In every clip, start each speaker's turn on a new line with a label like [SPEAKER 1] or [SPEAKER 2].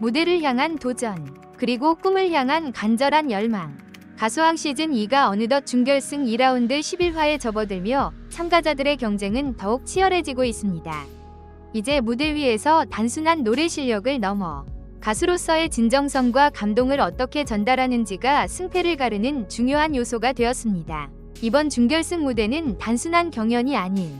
[SPEAKER 1] 무대를 향한 도전, 그리고 꿈을 향한 간절한 열망. 가수왕 시즌 2가 어느덧 준결승 2라운드 11화에 접어들며 참가자들의 경쟁은 더욱 치열해지고 있습니다. 이제 무대 위에서 단순한 노래 실력을 넘어 가수로서의 진정성과 감동을 어떻게 전달하는지가 승패를 가르는 중요한 요소가 되었습니다. 이번 준결승 무대는 단순한 경연이 아닌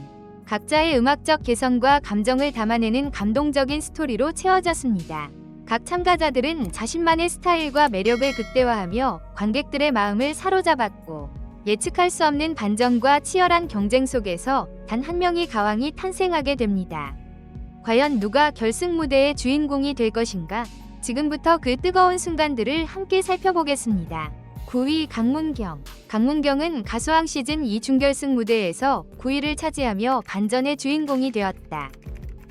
[SPEAKER 1] 각자의 음악적 개성과 감정을 담아내는 감동적인 스토리로 채워졌습니다. 각 참가자들은 자신만의 스타일과 매력을 극대화하며 관객들의 마음을 사로잡았고 예측할 수 없는 반전과 치열한 경쟁 속에서 단 한 명의 가왕이 탄생하게 됩니다. 과연 누가 결승 무대의 주인공이 될 것인가? 지금부터 그 뜨거운 순간들을 함께 살펴보겠습니다. 9위 강문경. 강문경은 가수왕 시즌 2 준결승 무대에서 9위를 차지하며 반전의 주인공이 되었다.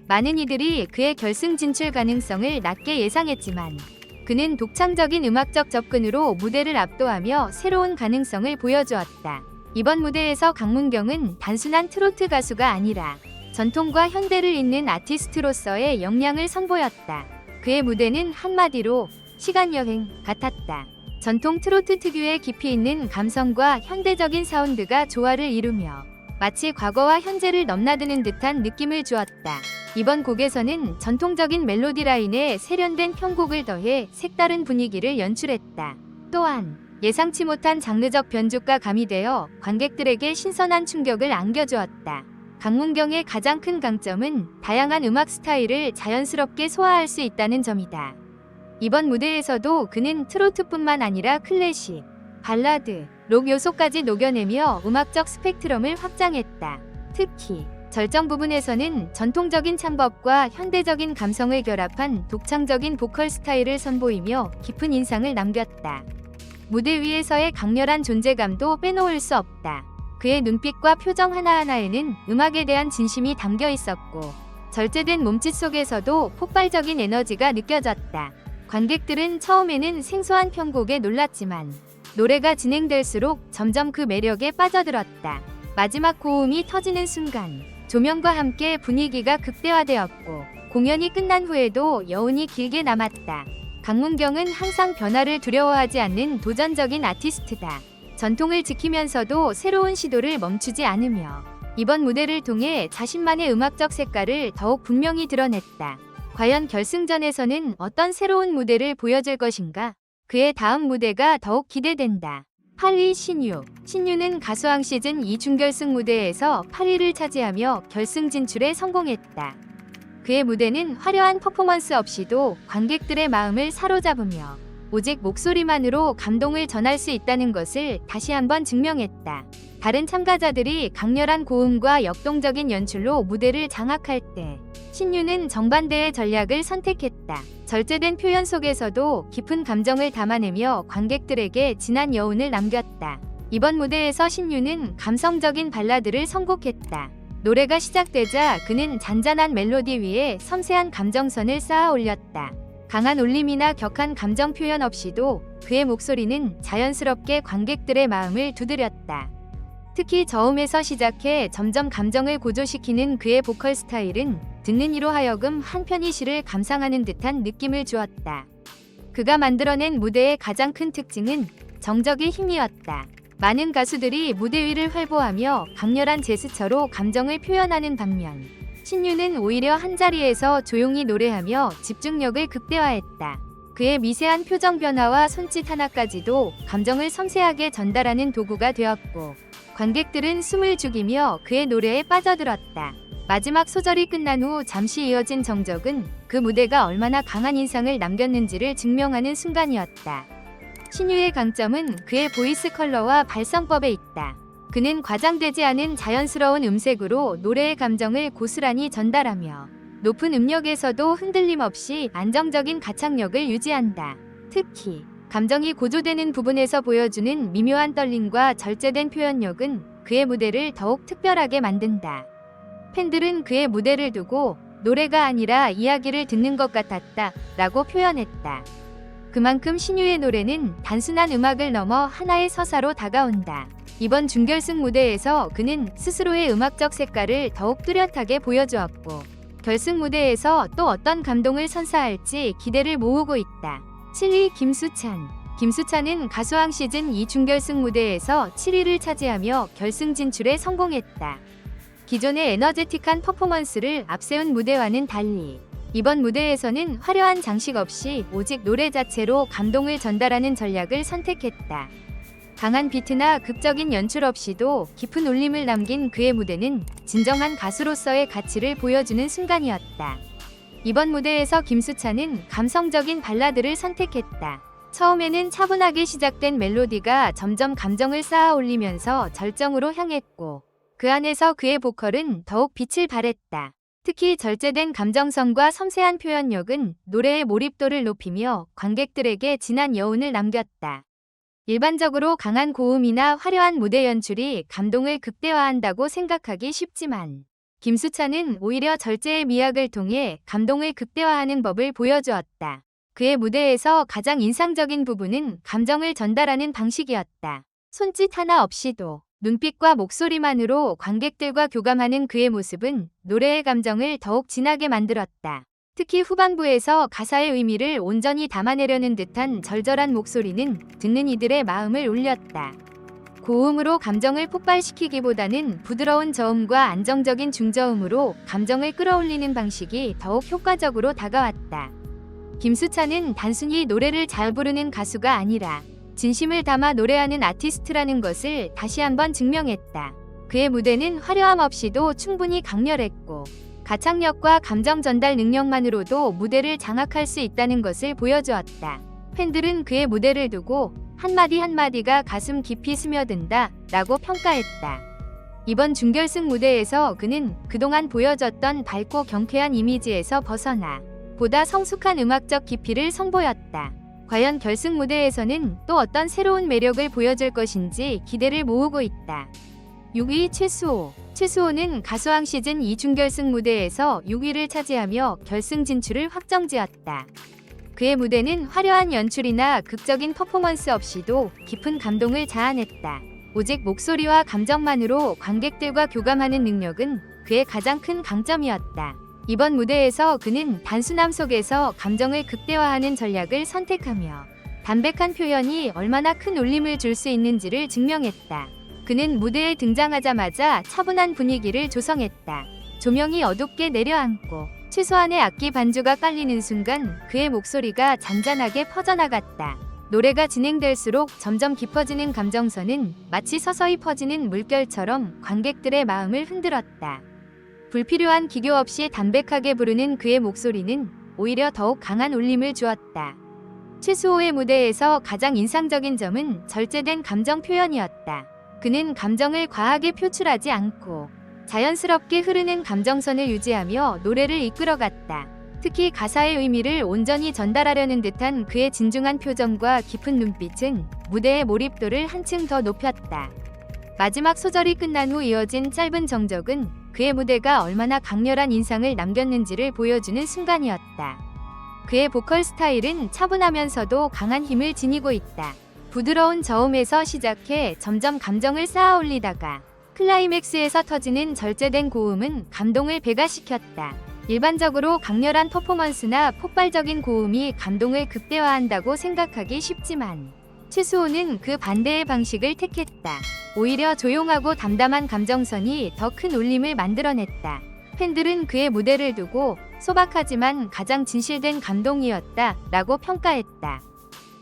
[SPEAKER 1] 많은 이들이 그의 결승 진출 가능성을 낮게 예상했지만 그는 독창적인 음악적 접근으로 무대를 압도하며 새로운 가능성을 보여주었다. 이번 무대에서 강문경은 단순한 트로트 가수가 아니라 전통과 현대를 잇는 아티스트로서의 역량을 선보였다. 그의 무대는 한마디로 시간여행 같았다. 전통 트로트 특유의 깊이 있는 감성과 현대적인 사운드가 조화를 이루며 마치 과거와 현재를 넘나드는 듯한 느낌을 주었다. 이번 곡에서는 전통적인 멜로디 라인에 세련된 편곡을 더해 색다른 분위기를 연출했다. 또한 예상치 못한 장르적 변주가 가미되어 관객들에게 신선한 충격을 안겨주었다. 강문경의 가장 큰 강점은 다양한 음악 스타일을 자연스럽게 소화할 수 있다는 점이다. 이번 무대에서도 그는 트로트뿐만 아니라 클래식, 발라드, 록 요소까지 녹여내며 음악적 스펙트럼을 확장했다. 특히 절정 부분에서는 전통적인 창법과 현대적인 감성을 결합한 독창적인 보컬 스타일을 선보이며 깊은 인상을 남겼다. 무대 위에서의 강렬한 존재감도 빼놓을 수 없다. 그의 눈빛과 표정 하나하나에는 음악에 대한 진심이 담겨 있었고, 절제된 몸짓 속에서도 폭발적인 에너지가 느껴졌다. 관객들은 처음에는 생소한 편곡에 놀랐지만, 노래가 진행될수록 점점 그 매력에 빠져들었다. 마지막 고음이 터지는 순간, 조명과 함께 분위기가 극대화되었고, 공연이 끝난 후에도 여운이 길게 남았다. 강문경은 항상 변화를 두려워하지 않는 도전적인 아티스트다. 전통을 지키면서도 새로운 시도를 멈추지 않으며 이번 무대를 통해 자신만의 음악적 색깔을 더욱 분명히 드러냈다. 과연 결승전에서는 어떤 새로운 무대를 보여줄 것인가? 그의 다음 무대가 더욱 기대된다. 8위 신유. 신유는 가수왕 시즌 2 준결승 무대에서 8위를 차지하며 결승 진출에 성공했다. 그의 무대는 화려한 퍼포먼스 없이도 관객들의 마음을 사로잡으며 오직 목소리만으로 감동을 전할 수 있다는 것을 다시 한번 증명했다. 다른 참가자들이 강렬한 고음과 역동적인 연출로 무대를 장악할 때 신유는 정반대의 전략을 선택했다. 절제된 표현 속에서도 깊은 감정을 담아내며 관객들에게 진한 여운을 남겼다. 이번 무대에서 신유는 감성적인 발라드를 선곡했다. 노래가 시작되자 그는 잔잔한 멜로디 위에 섬세한 감정선을 쌓아 올렸다. 강한 울림이나 격한 감정 표현 없이도 그의 목소리는 자연스럽게 관객들의 마음을 두드렸다. 특히 저음에서 시작해 점점 감정을 고조시키는 그의 보컬 스타일은 듣는 이로 하여금 한편의 시를 감상하는 듯한 느낌을 주었다. 그가 만들어낸 무대의 가장 큰 특징은 정적의 힘이었다. 많은 가수들이 무대 위를 활보하며 강렬한 제스처로 감정을 표현하는 반면 신유는 오히려 한자리에서 조용히 노래하며 집중력을 극대화했다. 그의 미세한 표정 변화와 손짓 하나까지도 감정을 섬세하게 전달하는 도구가 되었고 관객들은 숨을 죽이며 그의 노래에 빠져들었다. 마지막 소절이 끝난 후 잠시 이어진 정적은 그 무대가 얼마나 강한 인상을 남겼는지를 증명하는 순간이었다. 신유의 강점은 그의 보이스 컬러와 발성법에 있다. 그는 과장되지 않은 자연스러운 음색으로 노래의 감정을 고스란히 전달하며 높은 음역에서도 흔들림 없이 안정적인 가창력을 유지한다. 특히 감정이 고조되는 부분에서 보여주는 미묘한 떨림과 절제된 표현력은 그의 무대를 더욱 특별하게 만든다. 팬들은 그의 무대를 두고 노래가 아니라 이야기를 듣는 것 같았다 라고 표현했다. 그만큼 신유의 노래는 단순한 음악을 넘어 하나의 서사로 다가온다. 이번 준결승 무대에서 그는 스스로의 음악적 색깔을 더욱 뚜렷하게 보여주었고 결승 무대에서 또 어떤 감동을 선사할지 기대를 모으고 있다. 7위 김수찬 김수찬은 가수왕 시즌 2 준결승 무대에서 7위를 차지하며 결승 진출에 성공했다. 기존의 에너제틱한 퍼포먼스를 앞세운 무대와는 달리 이번 무대에서는 화려한 장식 없이 오직 노래 자체로 감동을 전달하는 전략을 선택했다. 강한 비트나 극적인 연출 없이도 깊은 울림을 남긴 그의 무대는 진정한 가수로서의 가치를 보여주는 순간이었다. 이번 무대에서 김수찬은 감성적인 발라드를 선택했다. 처음에는 차분하게 시작된 멜로디가 점점 감정을 쌓아 올리면서 절정으로 향했고 그 안에서 그의 보컬은 더욱 빛을 발했다. 특히 절제된 감정선과 섬세한 표현력은 노래의 몰입도를 높이며 관객들에게 진한 여운을 남겼다. 일반적으로 강한 고음이나 화려한 무대 연출이 감동을 극대화한다고 생각하기 쉽지만 김수찬은 오히려 절제의 미학을 통해 감동을 극대화하는 법을 보여주었다. 그의 무대에서 가장 인상적인 부분은 감정을 전달하는 방식이었다. 손짓 하나 없이도 눈빛과 목소리만으로 관객들과 교감하는 그의 모습은 노래의 감정을 더욱 진하게 만들었다. 특히 후반부에서 가사의 의미를 온전히 담아내려는 듯한 절절한 목소리는 듣는 이들의 마음을 울렸다. 고음으로 감정을 폭발시키기보다는 부드러운 저음과 안정적인 중저음으로 감정을 끌어올리는 방식이 더욱 효과적으로 다가왔다. 김수찬은 단순히 노래를 잘 부르는 가수가 아니라 진심을 담아 노래하는 아티스트라는 것을 다시 한번 증명했다. 그의 무대는 화려함 없이도 충분히 강렬했고 가창력과 감정 전달 능력만으로도 무대를 장악할 수 있다는 것을 보여주었다. 팬들은 그의 무대를 두고 한마디 한마디가 가슴 깊이 스며든다 라고 평가했다. 이번 준결승 무대에서 그는 그동안 보여줬던 밝고 경쾌한 이미지에서 벗어나 보다 성숙한 음악적 깊이를 선보였다. 과연 결승 무대에서는 또 어떤 새로운 매력을 보여줄 것인지 기대를 모으고 있다. 6위 최수호 최수호는 가수왕 시즌 2 준결승 무대에서 6위를 차지하며 결승 진출을 확정지었다. 그의 무대는 화려한 연출이나 극적인 퍼포먼스 없이도 깊은 감동을 자아냈다. 오직 목소리와 감정만으로 관객들과 교감하는 능력은 그의 가장 큰 강점이었다. 이번 무대에서 그는 단순함 속에서 감정을 극대화하는 전략을 선택하며 담백한 표현이 얼마나 큰 울림을 줄 수 있는지를 증명했다. 그는 무대에 등장하자마자 차분한 분위기를 조성했다. 조명이 어둡게 내려앉고 최소한의 악기 반주가 깔리는 순간 그의 목소리가 잔잔하게 퍼져나갔다. 노래가 진행될수록 점점 깊어지는 감정선은 마치 서서히 퍼지는 물결처럼 관객들의 마음을 흔들었다. 불필요한 기교 없이 담백하게 부르는 그의 목소리는 오히려 더욱 강한 울림을 주었다. 최수호의 무대에서 가장 인상적인 점은 절제된 감정 표현이었다. 그는 감정을 과하게 표출하지 않고 자연스럽게 흐르는 감정선을 유지하며 노래를 이끌어갔다. 특히 가사의 의미를 온전히 전달하려는 듯한 그의 진중한 표정과 깊은 눈빛은 무대의 몰입도를 한층 더 높였다. 마지막 소절이 끝난 후 이어진 짧은 정적은 그의 무대가 얼마나 강렬한 인상을 남겼는지를 보여주는 순간이었다. 그의 보컬 스타일은 차분하면서도 강한 힘을 지니고 있다. 부드러운 저음에서 시작해 점점 감정을 쌓아 올리다가 클라이맥스에서 터지는 절제된 고음은 감동을 배가시켰다. 일반적으로 강렬한 퍼포먼스나 폭발적인 고음이 감동을 극대화한다고 생각하기 쉽지만 최수호는 그 반대의 방식을 택했다. 오히려 조용하고 담담한 감정선이 더 큰 울림을 만들어냈다. 팬들은 그의 무대를 두고 소박하지만 가장 진실된 감동이었다 라고 평가했다.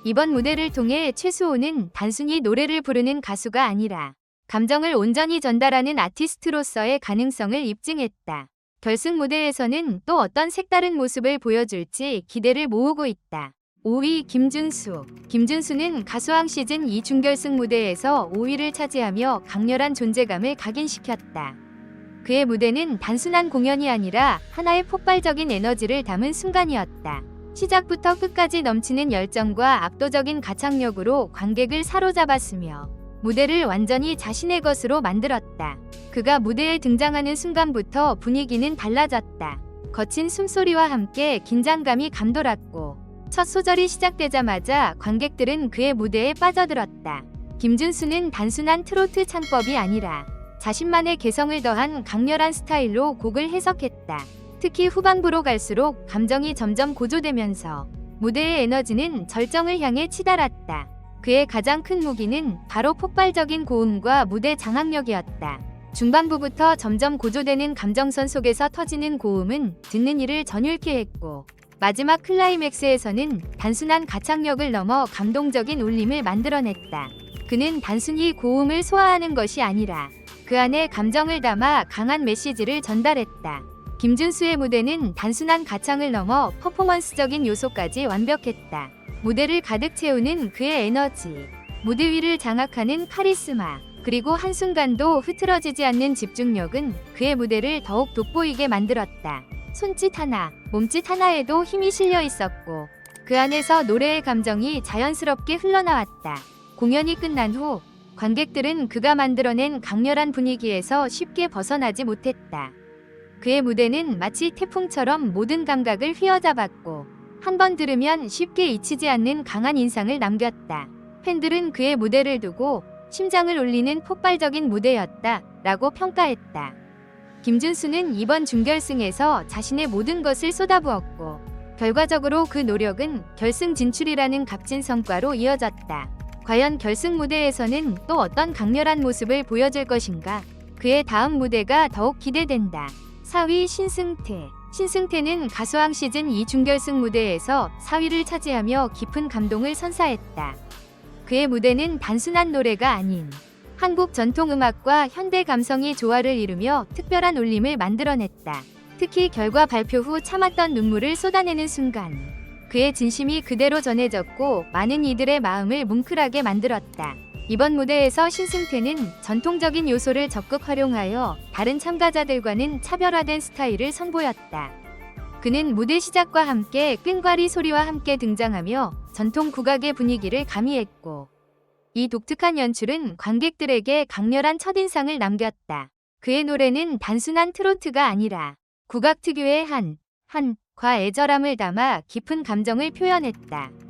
[SPEAKER 1] 이번 무대를 통해 최수호는 단순히 노래를 부르는 가수가 아니라 감정을 온전히 전달하는 아티스트로서의 가능성을 입증했다. 결승 무대에서는 또 어떤 색다른 모습을 보여줄지 기대를 모으고 있다. 5위 김준수. 김준수는 가수왕 시즌 2 준결승 무대에서 5위를 차지하며 강렬한 존재감을 각인시켰다. 그의 무대는 단순한 공연이 아니라 하나의 폭발적인 에너지를 담은 순간이었다. 시작부터 끝까지 넘치는 열정과 압도적인 가창력으로 관객을 사로잡았으며 무대를 완전히 자신의 것으로 만들었다. 그가 무대에 등장하는 순간부터 분위기는 달라졌다. 거친 숨소리와 함께 긴장감이 감돌았고 첫 소절이 시작되자마자 관객들은 그의 무대에 빠져들었다. 김준수는 단순한 트로트 창법이 아니라 자신만의 개성을 더한 강렬한 스타일로 곡을 해석했다. 특히 후반부로 갈수록 감정이 점점 고조되면서 무대의 에너지는 절정을 향해 치달았다. 그의 가장 큰 무기는 바로 폭발적인 고음과 무대 장악력이었다. 중반부부터 점점 고조되는 감정선 속에서 터지는 고음은 듣는 이를 전율케 했고 마지막 클라이맥스에서는 단순한 가창력을 넘어 감동적인 울림을 만들어냈다. 그는 단순히 고음을 소화하는 것이 아니라 그 안에 감정을 담아 강한 메시지를 전달했다. 김준수의 무대는 단순한 가창을 넘어 퍼포먼스적인 요소까지 완벽했다. 무대를 가득 채우는 그의 에너지, 무대 위를 장악하는 카리스마, 그리고 한순간도 흐트러지지 않는 집중력은 그의 무대를 더욱 돋보이게 만들었다. 손짓 하나, 몸짓 하나에도 힘이 실려 있었고, 그 안에서 노래의 감정이 자연스럽게 흘러나왔다. 공연이 끝난 후, 관객들은 그가 만들어낸 강렬한 분위기에서 쉽게 벗어나지 못했다. 그의 무대는 마치 태풍처럼 모든 감각을 휘어잡았고, 한 번 들으면 쉽게 잊히지 않는 강한 인상을 남겼다. 팬들은 그의 무대를 두고 심장을 울리는 폭발적인 무대였다. 라고 평가했다. 김준수는 이번 준결승에서 자신의 모든 것을 쏟아부었고, 결과적으로 그 노력은 결승 진출이라는 값진 성과로 이어졌다. 과연 결승 무대에서는 또 어떤 강렬한 모습을 보여줄 것인가? 그의 다음 무대가 더욱 기대된다. 4위 신승태. 신승태는 가수왕 시즌 2 준결승 무대에서 4위를 차지하며 깊은 감동을 선사했다. 그의 무대는 단순한 노래가 아닌 한국 전통 음악과 현대 감성이 조화를 이루며 특별한 울림을 만들어냈다. 특히 결과 발표 후 참았던 눈물을 쏟아내는 순간 그의 진심이 그대로 전해졌고 많은 이들의 마음을 뭉클하게 만들었다. 이번 무대에서 신승태는 전통적인 요소를 적극 활용하여 다른 참가자들과는 차별화된 스타일을 선보였다. 그는 무대 시작과 함께 끈과리 소리와 함께 등장하며 전통 국악의 분위기를 가미했고 이 독특한 연출은 관객들에게 강렬한 첫인상을 남겼다. 그의 노래는 단순한 트로트가 아니라 국악 특유의 한, 한, 과 애절함을 담아 깊은 감정을 표현했다.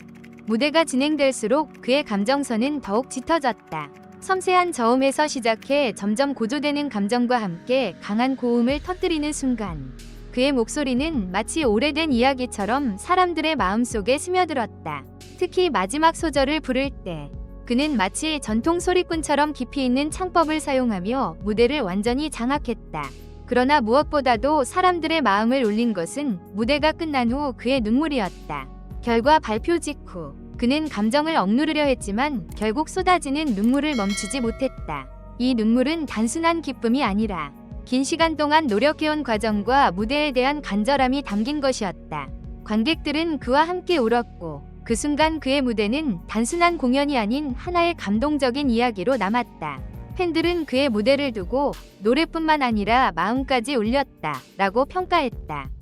[SPEAKER 1] 무대가 진행될수록 그의 감정선은 더욱 짙어졌다. 섬세한 저음에서 시작해 점점 고조되는 감정과 함께 강한 고음을 터뜨리는 순간 그의 목소리는 마치 오래된 이야기처럼 사람들의 마음속에 스며들었다. 특히 마지막 소절을 부를 때 그는 마치 전통 소리꾼처럼 깊이 있는 창법을 사용하며 무대를 완전히 장악했다. 그러나 무엇보다도 사람들의 마음을 울린 것은 무대가 끝난 후 그의 눈물이었다. 결과 발표 직후 그는 감정을 억누르려 했지만 결국 쏟아지는 눈물을 멈추지 못했다. 이 눈물은 단순한 기쁨이 아니라 긴 시간 동안 노력해온 과정과 무대에 대한 간절함이 담긴 것이었다. 관객들은 그와 함께 울었고 그 순간 그의 무대는 단순한 공연이 아닌 하나의 감동적인 이야기로 남았다. 팬들은 그의 무대를 두고 노래뿐만 아니라 마음까지 울렸다 라고 평가했다.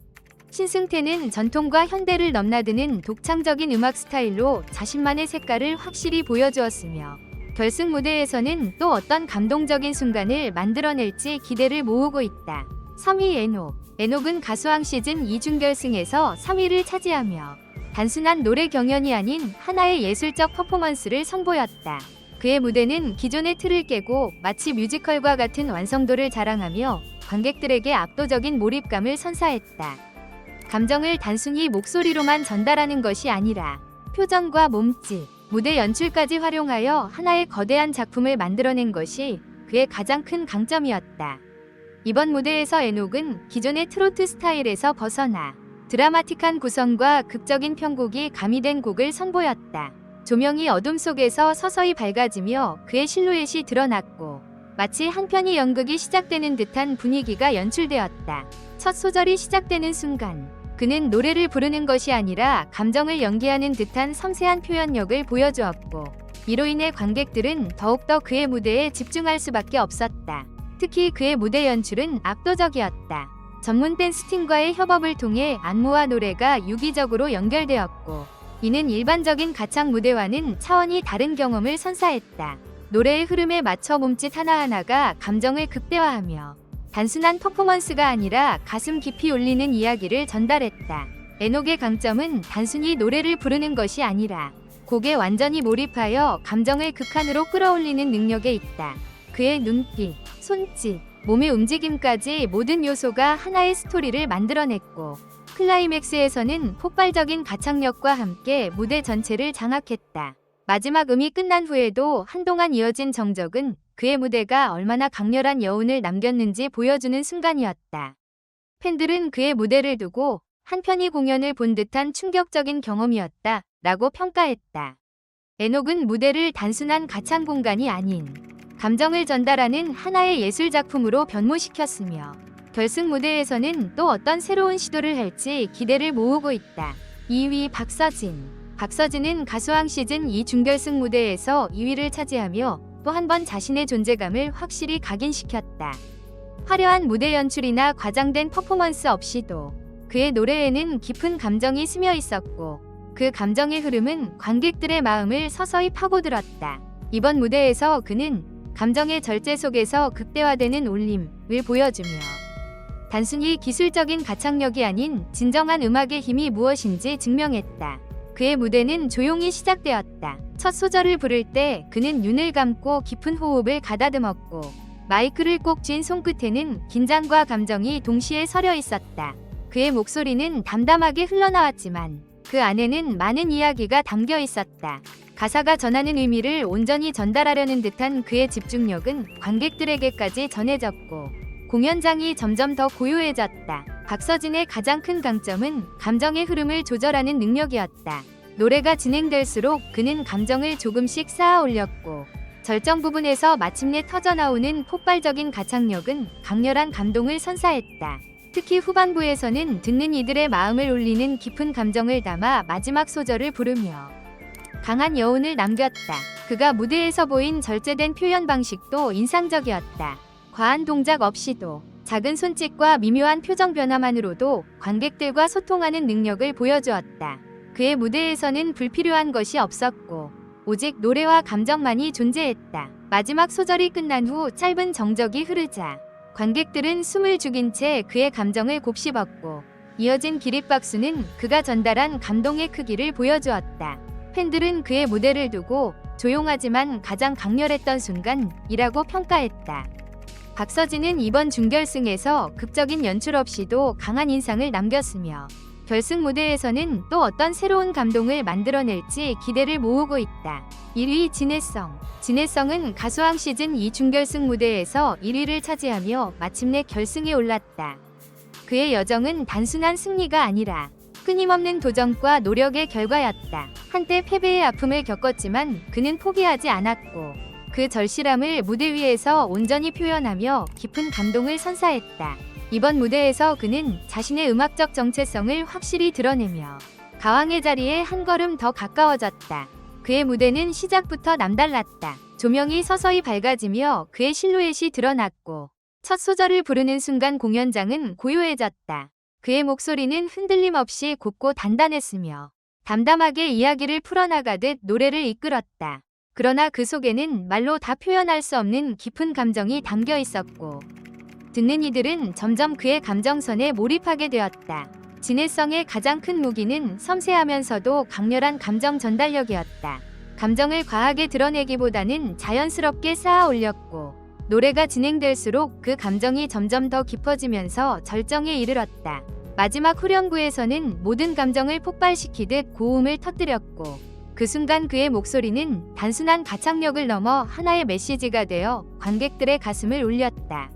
[SPEAKER 1] 신승태는 전통과 현대를 넘나드는 독창적인 음악 스타일로 자신만의 색깔을 확실히 보여주었으며 결승 무대에서는 또 어떤 감동적인 순간을 만들어낼지 기대를 모으고 있다. 3위 에녹. 에녹은 가수왕 시즌 2준결승에서 3위를 차지하며 단순한 노래 경연이 아닌 하나의 예술적 퍼포먼스를 선보였다. 그의 무대는 기존의 틀을 깨고 마치 뮤지컬과 같은 완성도를 자랑하며 관객들에게 압도적인 몰입감을 선사했다. 감정을 단순히 목소리로만 전달하는 것이 아니라 표정과 몸짓, 무대 연출까지 활용하여 하나의 거대한 작품을 만들어낸 것이 그의 가장 큰 강점이었다. 이번 무대에서 에녹은 기존의 트로트 스타일에서 벗어나 드라마틱한 구성과 극적인 편곡이 가미된 곡을 선보였다. 조명이 어둠 속에서 서서히 밝아지며 그의 실루엣이 드러났고 마치 한 편의 연극이 시작되는 듯한 분위기가 연출되었다. 첫 소절이 시작되는 순간 그는 노래를 부르는 것이 아니라 감정을 연기하는 듯한 섬세한 표현력을 보여주었고 이로 인해 관객들은 더욱더 그의 무대에 집중할 수밖에 없었다. 특히 그의 무대 연출은 압도적이었다. 전문 댄스 팀과의 협업을 통해 안무와 노래가 유기적으로 연결되었고 이는 일반적인 가창 무대와는 차원이 다른 경험을 선사했다. 노래의 흐름에 맞춰 몸짓 하나하나가 감정을 극대화하며 단순한 퍼포먼스가 아니라 가슴 깊이 울리는 이야기를 전달했다. 에녹의 강점은 단순히 노래를 부르는 것이 아니라 곡에 완전히 몰입하여 감정을 극한으로 끌어올리는 능력에 있다. 그의 눈빛, 손짓, 몸의 움직임까지 모든 요소가 하나의 스토리를 만들어냈고 클라이맥스에서는 폭발적인 가창력과 함께 무대 전체를 장악했다. 마지막 음이 끝난 후에도 한동안 이어진 정적은 그의 무대가 얼마나 강렬한 여운을 남겼는지 보여주는 순간이었다. 팬들은 그의 무대를 두고 한편이 공연을 본 듯한 충격적인 경험이었다 라고 평가했다. 에녹은 무대를 단순한 가창 공간이 아닌 감정을 전달하는 하나의 예술 작품으로 변모시켰으며 결승 무대에서는 또 어떤 새로운 시도를 할지 기대를 모으고 있다. 2위 박서진. 박서진은 가수왕 시즌 2 준결승 무대에서 2위를 차지하며 또 한 번 자신의 존재감을 확실히 각인시켰다. 화려한 무대 연출이나 과장된 퍼포먼스 없이도 그의 노래에는 깊은 감정이 스며 있었고 그 감정의 흐름은 관객들의 마음을 서서히 파고들었다. 이번 무대에서 그는 감정의 절제 속에서 극대화되는 울림을 보여주며 단순히 기술적인 가창력이 아닌 진정한 음악의 힘이 무엇인지 증명했다. 그의 무대는 조용히 시작되었다. 첫 소절을 부를 때 그는 눈을 감고 깊은 호흡을 가다듬었고 마이크를 꼭 쥔 손끝에는 긴장과 감정이 동시에 서려 있었다. 그의 목소리는 담담하게 흘러나왔지만 그 안에는 많은 이야기가 담겨 있었다. 가사가 전하는 의미를 온전히 전달하려는 듯한 그의 집중력은 관객들에게까지 전해졌고 공연장이 점점 더 고요해졌다. 박서진의 가장 큰 강점은 감정의 흐름을 조절하는 능력이었다. 노래가 진행될수록 그는 감정을 조금씩 쌓아 올렸고 절정 부분에서 마침내 터져나오는 폭발적인 가창력은 강렬한 감동을 선사했다. 특히 후반부에서는 듣는 이들의 마음을 울리는 깊은 감정을 담아 마지막 소절을 부르며 강한 여운을 남겼다. 그가 무대에서 보인 절제된 표현 방식도 인상적이었다. 과한 동작 없이도 작은 손짓과 미묘한 표정 변화만으로도 관객들과 소통하는 능력을 보여주었다. 그의 무대에서는 불필요한 것이 없었고 오직 노래와 감정만이 존재했다. 마지막 소절이 끝난 후 짧은 정적이 흐르자 관객들은 숨을 죽인 채 그의 감정을 곱씹었고 이어진 기립박수는 그가 전달한 감동의 크기를 보여주었다. 팬들은 그의 무대를 두고 조용하지만 가장 강렬했던 순간이라고 평가했다. 박서진은 이번 준결승에서 극적인 연출 없이도 강한 인상을 남겼으며 결승 무대에서는 또 어떤 새로운 감동을 만들어낼지 기대를 모으고 있다. 1위 진해성. 진해성은 가수왕 시즌 2 준결승 무대에서 1위를 차지하며 마침내 결승에 올랐다. 그의 여정은 단순한 승리가 아니라 끊임없는 도전과 노력의 결과였다. 한때 패배의 아픔을 겪었지만 그는 포기하지 않았고 그 절실함을 무대 위에서 온전히 표현하며 깊은 감동을 선사했다. 이번 무대에서 그는 자신의 음악적 정체성을 확실히 드러내며 가왕의 자리에 한 걸음 더 가까워졌다. 그의 무대는 시작부터 남달랐다. 조명이 서서히 밝아지며 그의 실루엣이 드러났고 첫 소절을 부르는 순간 공연장은 고요해졌다. 그의 목소리는 흔들림 없이 곱고 단단했으며 담담하게 이야기를 풀어나가듯 노래를 이끌었다. 그러나 그 속에는 말로 다 표현할 수 없는 깊은 감정이 담겨 있었고 듣는 이들은 점점 그의 감정선에 몰입하게 되었다. 진해성의 가장 큰 무기는 섬세하면서도 강렬한 감정 전달력이었다. 감정을 과하게 드러내기보다는 자연스럽게 쌓아 올렸고 노래가 진행될수록 그 감정이 점점 더 깊어지면서 절정에 이르렀다. 마지막 후렴구에서는 모든 감정을 폭발시키듯 고음을 터뜨렸고 그 순간 그의 목소리는 단순한 가창력을 넘어 하나의 메시지가 되어 관객들의 가슴을 울렸다.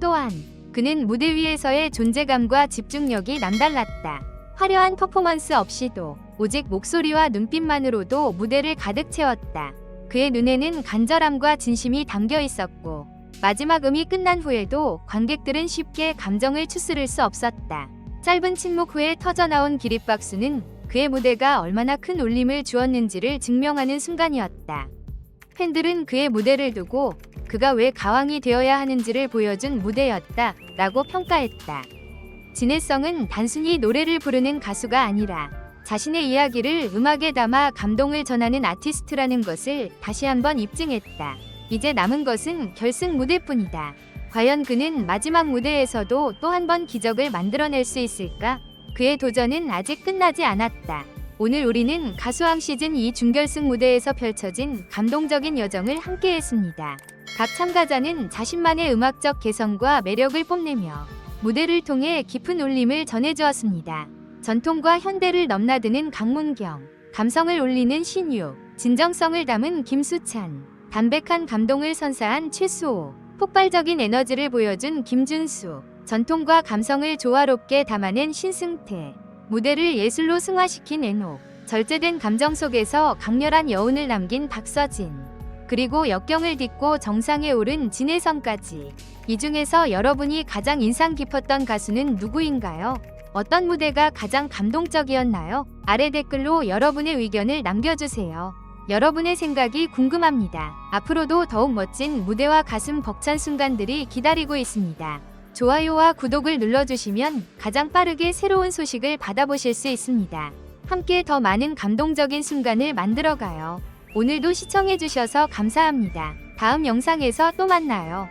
[SPEAKER 1] 또한 그는 무대 위에서의 존재감과 집중력이 남달랐다. 화려한 퍼포먼스 없이도 오직 목소리와 눈빛만으로도 무대를 가득 채웠다. 그의 눈에는 간절함과 진심이 담겨 있었고 마지막 음이 끝난 후에도 관객들은 쉽게 감정을 추스를 수 없었다. 짧은 침묵 후에 터져나온 기립박수는 그의 무대가 얼마나 큰 울림을 주었는지를 증명하는 순간이었다. 팬들은 그의 무대를 두고 그가 왜 가왕이 되어야 하는지를 보여준 무대였다 라고 평가했다. 진해성은 단순히 노래를 부르는 가수가 아니라 자신의 이야기를 음악에 담아 감동을 전하는 아티스트라는 것을 다시 한번 입증했다. 이제 남은 것은 결승 무대뿐이다. 과연 그는 마지막 무대에서도 또 한 번 기적을 만들어낼 수 있을까? 그의 도전은 아직 끝나지 않았다. 오늘 우리는 가수왕 시즌 2 준결승 무대에서 펼쳐진 감동적인 여정을 함께했습니다. 각 참가자는 자신만의 음악적 개성과 매력을 뽐내며 무대를 통해 깊은 울림을 전해주었습니다. 전통과 현대를 넘나드는 강문경, 감성을 울리는 신유, 진정성을 담은 김수찬, 담백한 감동을 선사한 최수호, 폭발적인 에너지를 보여준 김준수, 전통과 감성을 조화롭게 담아낸 신승태, 무대를 예술로 승화시킨 애녹, 절제된 감정 속에서 강렬한 여운을 남긴 박서진, 그리고 역경을 딛고 정상에 오른 진혜성까지. 이 중에서 여러분이 가장 인상 깊었던 가수는 누구인가요? 어떤 무대가 가장 감동적이었나요? 아래 댓글로 여러분의 의견을 남겨주세요. 여러분의 생각이 궁금합니다. 앞으로도 더욱 멋진 무대와 가슴 벅찬 순간들이 기다리고 있습니다. 좋아요와 구독을 눌러주시면 가장 빠르게 새로운 소식을 받아보실 수 있습니다. 함께 더 많은 감동적인 순간을 만들어가요. 오늘도 시청해주셔서 감사합니다. 다음 영상에서 또 만나요.